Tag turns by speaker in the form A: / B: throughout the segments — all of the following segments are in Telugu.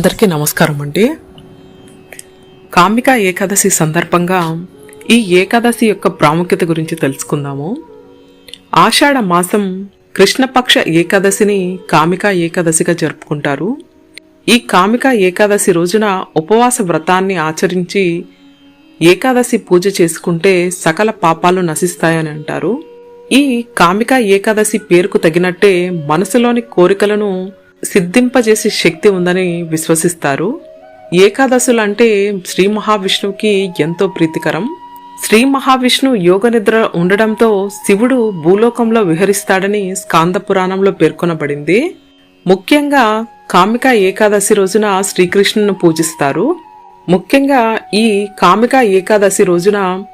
A: అందరికీ నమస్కారం అండి. కామిక ఏకాదశి సందర్భంగా ఈ ఏకాదశి యొక్క ప్రాముఖ్యత గురించి తెలుసుకుందాము. ఆషాఢ మాసం కృష్ణపక్ష ఏకాదశిని కామిక ఏకాదశిగా జరుపుకుంటారు. ఈ కామిక ఏకాదశి రోజున ఉపవాస వ్రతాన్ని ఆచరించి ఏకాదశి పూజ చేసుకుంటే సకల పాపాలు నశిస్తాయని అంటారు. ఈ కామిక ఏకాదశి పేరుకు తగినట్టే మనసులోని కోరికలను సిద్ధింపజేసే శక్తి ఉందని విశ్వసిస్తారు. ఏకాదశులు అంటే శ్రీ మహావిష్ణువుకి ఎంతో ప్రీతికరం. శ్రీ మహావిష్ణు యోగ నిద్ర ఉండడంతో శివుడు భూలోకంలో విహరిస్తాడని స్కాంద పురాణంలో పేర్కొనబడింది. ముఖ్యంగా కామిక ఏకాదశి రోజున శ్రీకృష్ణును పూజిస్తారు. ముఖ్యంగా ఈ కామిక ఏకాదశి రోజున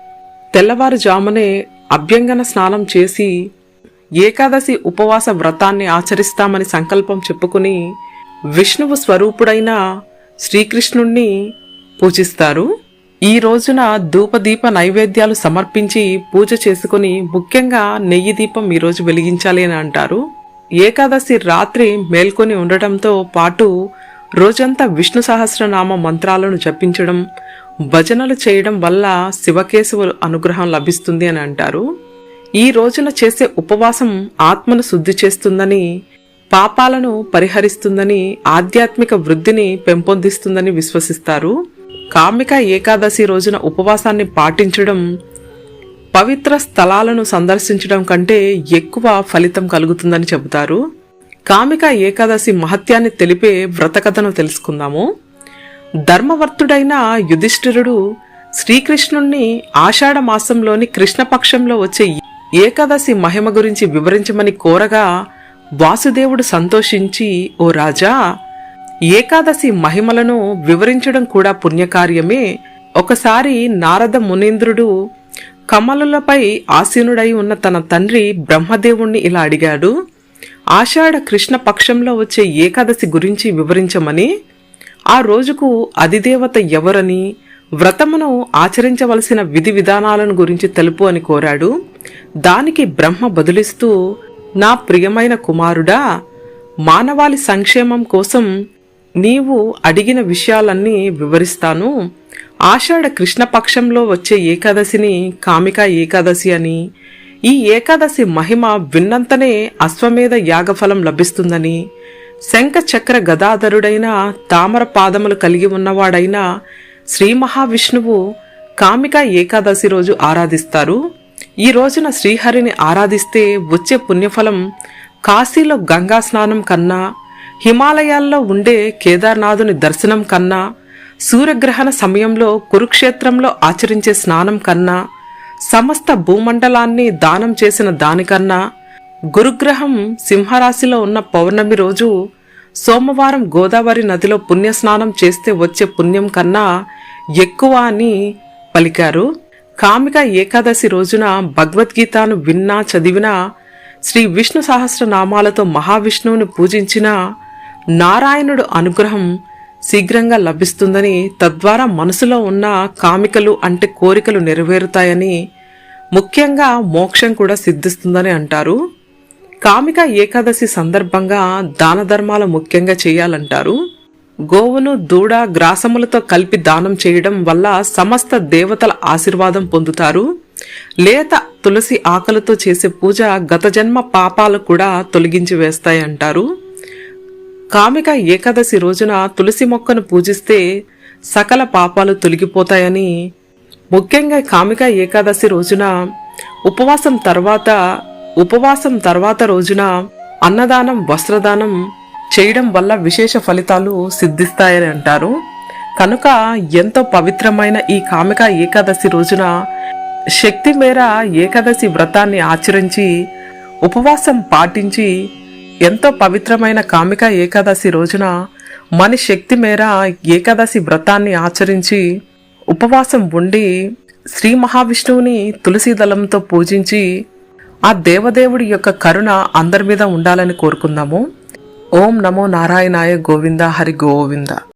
A: తెల్లవారుజామునే అభ్యంగన స్నానం చేసి ఏకాదశి ఉపవాస వ్రతాన్ని ఆచరిస్తామని సంకల్పం చెప్పుకుని విష్ణువు స్వరూపుడైన శ్రీకృష్ణుణ్ణి పూజిస్తారు. ఈ రోజున ధూపదీప నైవేద్యాలు సమర్పించి పూజ చేసుకుని ముఖ్యంగా నెయ్యి దీపం ఈ రోజు వెలిగించాలి అని అంటారు. ఏకాదశి రాత్రి మేల్కొని ఉండటంతో పాటు రోజంతా విష్ణు సహస్రనామ మంత్రాలను జపించడం భజనలు చేయడం వల్ల శివకేశవులు అనుగ్రహం లభిస్తుంది అని అంటారు. ఈ రోజున చేసే ఉపవాసం ఆత్మను శుద్ధి చేస్తుందని పాపాలను పరిహరిస్తుందని ఆధ్యాత్మిక వృద్ధిని పెంపొందిస్తుందని విశ్వసిస్తారు. కామిక ఏకాదశి రోజున ఉపవాసాన్ని పాటించడం పవిత్ర స్థలాలను సందర్శించడం కంటే ఎక్కువ ఫలితం కలుగుతుందని చెబుతారు. కామిక ఏకాదశి మహత్యాన్ని తెలిపే వ్రతకథను తెలుసుకుందాము. ధర్మవర్తుడైన యుధిష్ఠిరుడు శ్రీకృష్ణుణ్ణి ఆషాఢ మాసంలోని కృష్ణపక్షంలో వచ్చే ఏకాదశి మహిమ గురించి వివరించమని కోరగా వాసుదేవుడు సంతోషించి ఓ రాజా ఏకాదశి మహిమలను వివరించడం కూడా పుణ్యకార్యమే. ఒకసారి నారద మునీంద్రుడు కమలులపై ఆసీనుడై ఉన్న తన తండ్రి బ్రహ్మదేవుణ్ణి ఇలా అడిగాడు. ఆషాఢ కృష్ణ పక్షంలో వచ్చే ఏకాదశి గురించి వివరించమని ఆ రోజుకు అధిదేవత ఎవరని వ్రతమును ఆచరించవలసిన విధి విధానాలను గురించి తెలుపు అని కోరాడు. దానికి బ్రహ్మ బదులిస్తూ నా ప్రియమైన కుమారుడా మానవాళి సంక్షేమం కోసం నీవు అడిగిన విషయాలన్నీ వివరిస్తాను. ఆషాఢ కృష్ణపక్షంలో వచ్చే ఏకాదశిని కామిక ఏకాదశి అని ఈ ఏకాదశి మహిమ విన్నంతనే అశ్వమేధ యాగఫలం లభిస్తుందని శంఖ చక్ర గదాధరుడైన తామర పాదములు కలిగి ఉన్నవాడైన శ్రీ మహావిష్ణువు కామిక ఏకాదశి రోజు ఆరాధిస్తారు. ఈ రోజున శ్రీహరిని ఆరాధిస్తే వచ్చే పుణ్యఫలం కాశీలో గంగా స్నానం కన్నా హిమాలయాల్లో ఉండే కేదార్నాథుని దర్శనం కన్నా సూర్యగ్రహణ సమయంలో కురుక్షేత్రంలో ఆచరించే స్నానం కన్నా సమస్త భూమండలాన్ని దానం చేసిన దానికన్నా గురుగ్రహం సింహరాశిలో ఉన్న పౌర్ణమి రోజు సోమవారం గోదావరి నదిలో పుణ్యస్నానం చేస్తే వచ్చే పుణ్యం కన్నా ఎక్కువ అని పలికారు. కామిక ఏకాదశి రోజున భగవద్గీతను విన్నా చదివినా శ్రీ విష్ణు సహస్రనామాలతో మహావిష్ణువుని పూజించిన నారాయణుడు అనుగ్రహం శీఘ్రంగా లభిస్తుందని తద్వారా మనసులో ఉన్న కామికలు అంటే కోరికలు నెరవేరుతాయని ముఖ్యంగా మోక్షం కూడా సిద్ధిస్తుందని అంటారు. కామిక ఏకాదశి సందర్భంగా దాన ధర్మాలు ముఖ్యంగా చేయాలంటారు. గోవును దూడ గ్రాసములతో కలిపి దానం చేయడం వల్ల సమస్త దేవతల ఆశీర్వాదం పొందుతారు. లేత తులసి ఆకలితో చేసే పూజ గత జన్మ పాపాలు కూడా తొలగించి వేస్తాయి అంటారు. కామిక ఏకాదశి రోజున తులసి మొక్కను పూజిస్తే సకల పాపాలు తొలగిపోతాయని ముఖ్యంగా కామిక ఏకాదశి రోజున ఉపవాసం తర్వాత ఉపవాసం తర్వాత రోజున అన్నదానం వస్త్రదానం చేయడం వల్ల విశేష ఫలితాలు సిద్ధిస్తాయని అంటారు. కనుక ఎంతో పవిత్రమైన ఈ కామిక ఏకాదశి రోజున శక్తి మేర ఏకాదశి వ్రతాన్ని ఆచరించి ఉపవాసం పాటించి ఎంతో పవిత్రమైన కామిక ఏకాదశి రోజున మన శక్తి మేర ఏకాదశి వ్రతాన్ని ఆచరించి ఉపవాసం ఉండి శ్రీ మహావిష్ణువుని తులసి దళంతో పూజించి ఆ దేవదేవుడి యొక్క కరుణ అందరి మీద ఉండాలని కోరుకుందాము. ఓం నమో నారాయణాయ గోవింద హరి గోవింద.